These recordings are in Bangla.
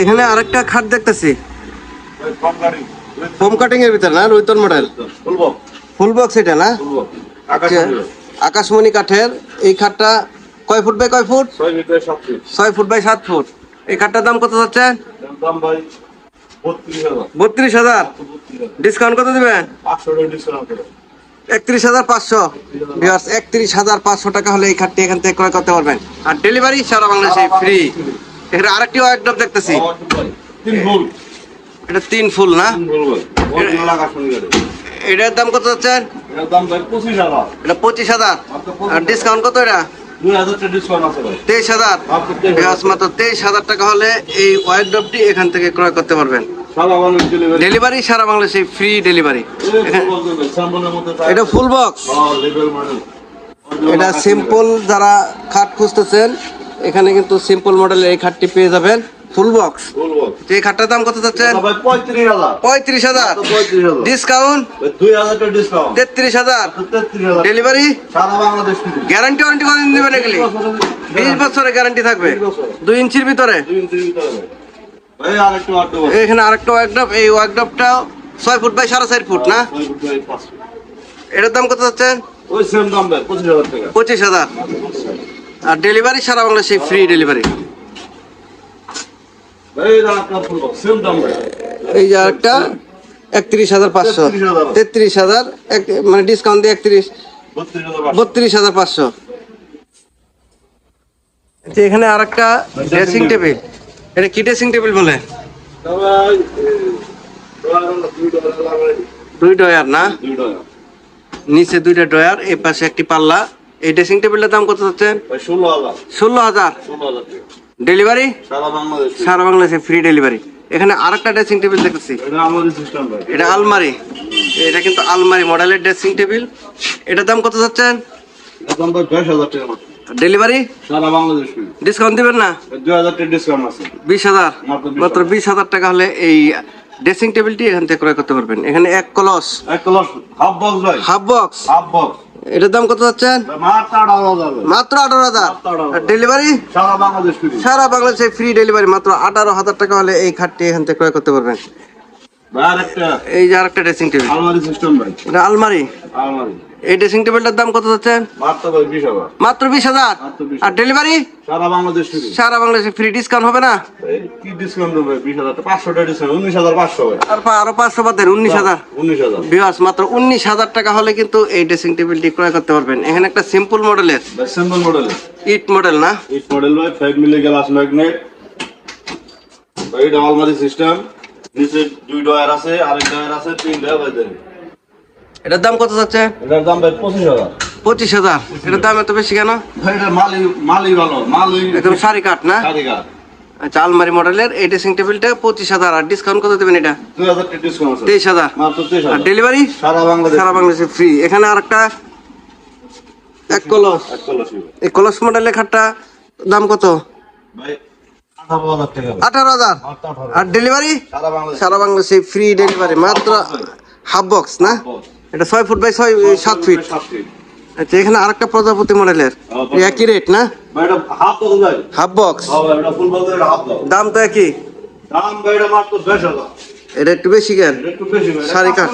এখানে আরেকটা খাট দেখতেছি। ফোম কাটিং এর ভিতরে না রুইতন মডেল ফুল বক্স এটা না? আচ্ছা, আকাশমণি কাঠের। এই খাটটা কয় ফুট বাই কয় ফুট? ছয় ফিট বাই সাত ফুট। এই খাটটার দাম কত যাচ্ছে? বত্রিশ হাজার। ডিসকাউন্ট কত দিবেন একত্রিশ হাজার পাঁচশো। একত্রিশ হাজার পাঁচশো টাকা হলে এই খাটটি এখান থেকে ক্রয় করতে পারবেন। আর ডেলিভারি সারা বাংলাদেশে ফ্রি এখানে আরেকটি ওয়ার্কডপ দেখতেছি। তিন ভুল এটা তিন ফুল না? এটার দাম কত হাজার। এটা পঁচিশ হাজার। আর ডিসকাউন্ট কত এটা? তেইশ হাজার। মাত্র 23,000 বিয়ার্স মাত্র তেইশ হাজার টাকা হলে এই ওয়ার্কডপটি এখান থেকে ক্রয় করতে পারবেন। ডেলিভারি ডেলিভারি সারা বাংলাদেশে ফ্রি ডেলিভারি এটা ফুল বক্স এটা সিম্পল যারা খাট খুঁজতেছেন এখানে কিন্তু সিম্পল মডেলের এই খাটটি পেয়ে যাবেন। ফুল বক্স এই খাটটার দাম কত চাচ্ছেন? ভাই পঁয়ত্রিশ হাজার। ডিসকাউন্ট তেত্রিশ হাজার। ডেলিভারি সারা বাংলাদেশ ফ্রি গ্যারান্টি ওয়ারেন্টি কতদিন দেবেন এগুলি? বিশ বছরের গ্যারান্টি থাকবে। দুই ইঞ্চির ভিতরে। এখানে আরেকটা ওয়ার্কডপ এই ওয়ার্কডপটা ছয় ফুট বাই সাড়ে চার ফুট না। এটার দাম কত চাচ্ছেন? পঁচিশ হাজার। আর ডেলিভারি সারা বাংলাদেশে ফ্রি ডেলিভারি এই যে আরেকটা একত্রিশ হাজার পাঁচশো। তেত্রিশ হাজার মানে ডিসকাউন্ট দিয়ে একত্রিশ বত্রিশ হাজার পাঁচশো। আচ্ছা, এখানে আর একটা ড্রেসিং টেবিল এটা কি ড্রেসিং টেবিল বলে? এ, দুই ডয়ার না? নিচে দুইটা ডয়ার এই পাশে একটি পাল্লা। এই ড্রেসিং টেবিলটার দাম কত হচ্ছে ষোলো হাজার। ডেলিভারি? সারা বাংলাদেশ ফ্রি ডেলিভারি। এখানে আরেকটা ড্রেসিং টেবিল দেখতেছি। এটা আলমারি। এটা কিন্তু আলমারি মডেলের ড্রেসিং টেবিল। এটার দাম কত যাচ্ছেন। ডেলিভারি? সারা বাংলাদেশ ডিসকাউন্ট দিবেন না? ডিসকাউন্ট আছে। বিশ হাজার। মাত্র বিশ হাজার। টাকা হলে এই ড্রেসিং টেবিলটি এখান থেকে ক্রয় করতে পারবেন। এখানে এক কলস। এক class half box half box half box এটার দাম কত যাচ্ছেন? মাত্র আঠারো হাজার। ভাই। মাত্র আঠারো হাজার? মাত্র 18,000 আর ডেলিভারি সারা বাংলাদেশ বাংলাদেশে ফ্রি ডেলিভারি মাত্র আঠারো হাজার টাকা হলে এই খাটটি এখান থেকে ক্রয় করতে পারবেন। এই যে আর একটা ড্রেসিং টেবিল আলমারি সিস্টেম ভাই। এটা আলমারি? আলমারি। এই ড্রেসিং টেবিলটার দাম কত যাচ্ছেন মাত্র বিশ হাজার। মাত্র বিশ হাজার? মাত্র 20,000 আর ডেলিভারি সারা বাংলাদেশ সারা বাংলাদেশে ফ্রি ডিসকাউন্ট হবে না? কি ডিসকাউন্ট দেবে বিশ হাজার পাঁচশো ডিসকাউন্ট উনিশ হাজার পাঁচশো আর আরও পাঁচশো বাদ দেন উনিশ হাজার। উনিশ হাজার। বিয়াস মাত্র উনিশ হাজার টাকা হলে কিন্তু এই ড্রেসিং টেবিলটি ক্রয় করতে পারবেন। এখানে একটা সিম্পল মডেলের সিম্পল মডেল ইট মডেল না? এইট মডেল ভাই ফাইভ মিলি গ্লাস ম্যাগনেট এটা আলমারি সিস্টেম নিচে দুই ডয়ার আছে আরেক ডয়ার আছে তিন ডয়ার দেন এটার দাম কত যাচ্ছে? এটার দাম ভাই পঁচিশ হাজার। পঁচিশ হাজার। এটার দাম এত বেশি কেন? একদম শাড়ি কাঠ না? আচ্ছা আলমারি মডেলের এই ড্রেসিং টেবিলটা পঁচিশ হাজার। আর ডিসকাউন্ট কত দেবেন এটা? তেইশ হাজার। আর ডেলিভারি সারা বাংলাদেশ। সারা বাংলাদেশে ফ্রি এখানে আর একটা এক কলস। এই কলস মডেলের খাটটা দাম কত? আঠারো হাজার আর ডেলিভারি সারা সারা বাংলাদেশে ফ্রি ডেলিভারি মাত্র হাফ বক্স। না? এটা ছয় ফুট বাই ছয় সাত ফিট আচ্ছা এখানে আরেকটা প্রজাপতি মডেলের। একই রেট না? হাফ বক্স হাফ বক্স হ্যাঁ এটা ফুল বক্স এটা দাম তো একই। এটা এটা একটু বেশি কেন? একটু বেশি ভাই সাড়ে কাঠ।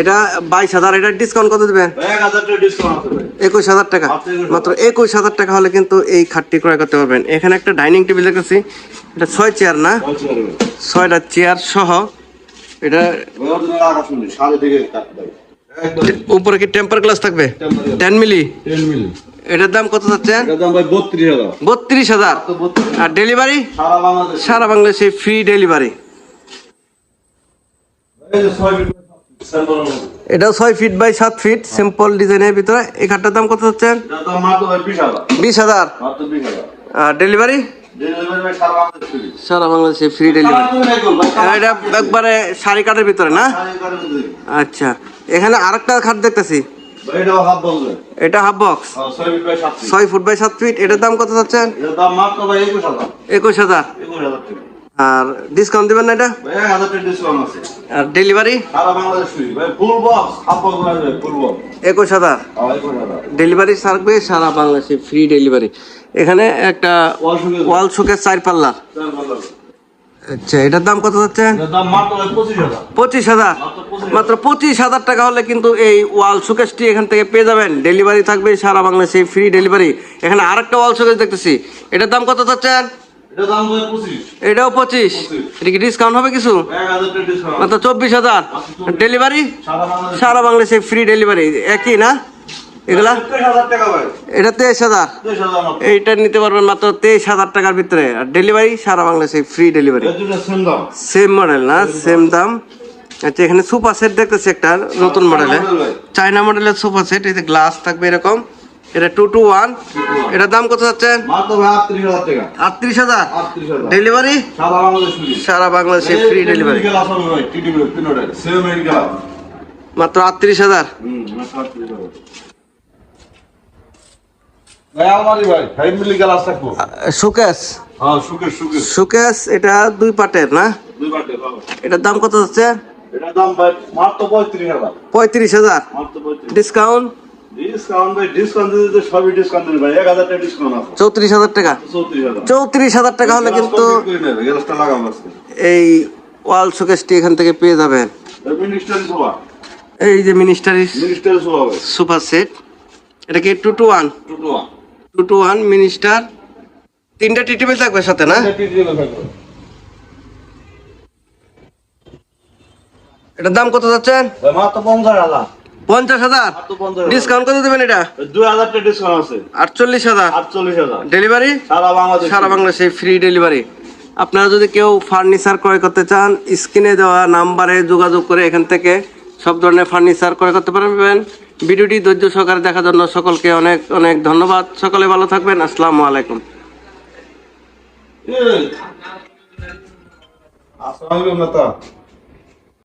এটা বাইশ হাজার এটার ডিসকাউন্ট কত দেবেন ভাই, টাকা ডিসকাউন্ট আছে ভাই। একুশ হাজার টাকা। মাত্র 21,000 একুশ হাজার টাকা হলে কিন্তু এই খাটটি ক্রয় করতে পারবেন। এখানে একটা ডাইনিং টেবিল দেখতেছি। এটা ছয় চেয়ার না? ছয়টা চেয়ার সহ এটা উপরে কি টেম্পার গ্লাস থাকবে? টেন মিলি এটার দাম কত যাচ্ছেন বত্রিশ হাজার। আর ডেলিভারি সারা বাংলাদেশে। ফ্রি ডেলিভারি যে ছয় ফিট বাই সাত ফিট সিম্পল ডিজাইনের ভিতরে। এই খাটটার দাম কত হচ্ছে বিশ হাজার। আর ডেলিভারি সারা বাংলাদেশ ফ্রি ডেলিভারি এটা একবারে শাড়ি কাঠের ভিতরে না? আচ্ছা এখানে আরেকটা খাট দেখতেছি। এটা হাফ বক্স ছয় ফিট বাই সাত ফিট এটার দাম কত ভাই একুশ হাজার। একুশ হাজার। আর ডিসকাউন্ট দিবেন না এটা? আর ডেলিভারি সারা বাংলাদেশ ভাই ফুল বক্স আপন করে ফুল বক্স একুশ হাজার। ডেলিভারি থাকবে সারা বাংলাদেশে ফ্রি ডেলিভারি এখানে একটা ওয়াল শোকের চার পাল্লা। আচ্ছা এটার দাম কত যাচ্ছে? পঁচিশ হাজার। মাত্র পঁচিশ হাজার। টাকা হলে কিন্তু এই ওয়াল শোকেসটি এখান থেকে পেয়ে যাবেন। ডেলিভারি থাকবে সারা বাংলাদেশে ফ্রি ডেলিভারি এখানে আরেকটা ওয়াল শোকেস দেখতেছি। এটার দাম কত যাচ্ছেন এটাও পঁচিশ। এটা কি ডিসকাউন্ট হবে কিছু? মাত্র চব্বিশ হাজার। ডেলিভারি সারা বাংলাদেশ। ফ্রি ডেলিভারি একই না? এগুলা? এটা তেইশ হাজার। এইটা নিতে পারবেন মাত্র তেইশ হাজার টাকার ভিতরে। আর ডেলিভারি সারা বাংলাদেশে ফ্রি ডেলিভারি সেম মডেল না? সেম দাম। আচ্ছা এখানে সুপার সেট দেখতেছি একটা নতুন মডেলে চায়না মডেলের সুপার সেট এতে গ্লাস থাকবে এরকম। এটা টু টু ওয়ান এটার দাম কত যাচ্ছে? মাত্র ভাই আটত্রিশ হাজার? ডেলিভারি সারা বাংলাদেশ ফ্রি ডেলিভারি মাত্র আটত্রিশ হাজার? সুকেশ। সুকেশ এটা দুই পাটের না? এটার দাম কত যাচ্ছে? পঁয়ত্রিশ হাজার। ডিসকাউন্ট চৌত্রিশ হাজার টাকা? চৌত্রিশ হাজার। টাকা হলে কিন্তু এই ওয়াল শোকেসটি এখান থেকে পেয়ে যাবেন। এই যে মিনিস্টারি সোফা সুপার সেট এটা কি two two one two two one minister তিনটা টি টেবিল থাকবে সাথে না? এটার দাম কত যাচ্ছেন? মাত্র পঞ্চাশ হাজার। পঞ্চাশ হাজার? ডিসকাউন্ট কত দেবেন এটা? দুই হাজার ডিসকাউন্ট আছে। আটচল্লিশ হাজার। আটচল্লিশ হাজার। ডেলিভারি সারা বাংলাদেশ। সারা বাংলাদেশে ফ্রি ডেলিভারি আপনারা যদি কেউ ফার্নিচার ক্রয় করতে চান স্ক্রিনে দেওয়া নাম্বারে যোগাযোগ করে এখান থেকে সব ধরনের ফার্নিচার ক্রয় করতে পারবেন। ভিডিওটি ধৈর্য সহকারে দেখার জন্য সকলকে অনেক অনেক ধন্যবাদ। সকলে ভালো থাকবেন। আসসালামু আলাইকুম। আসসালামু আলাইকুম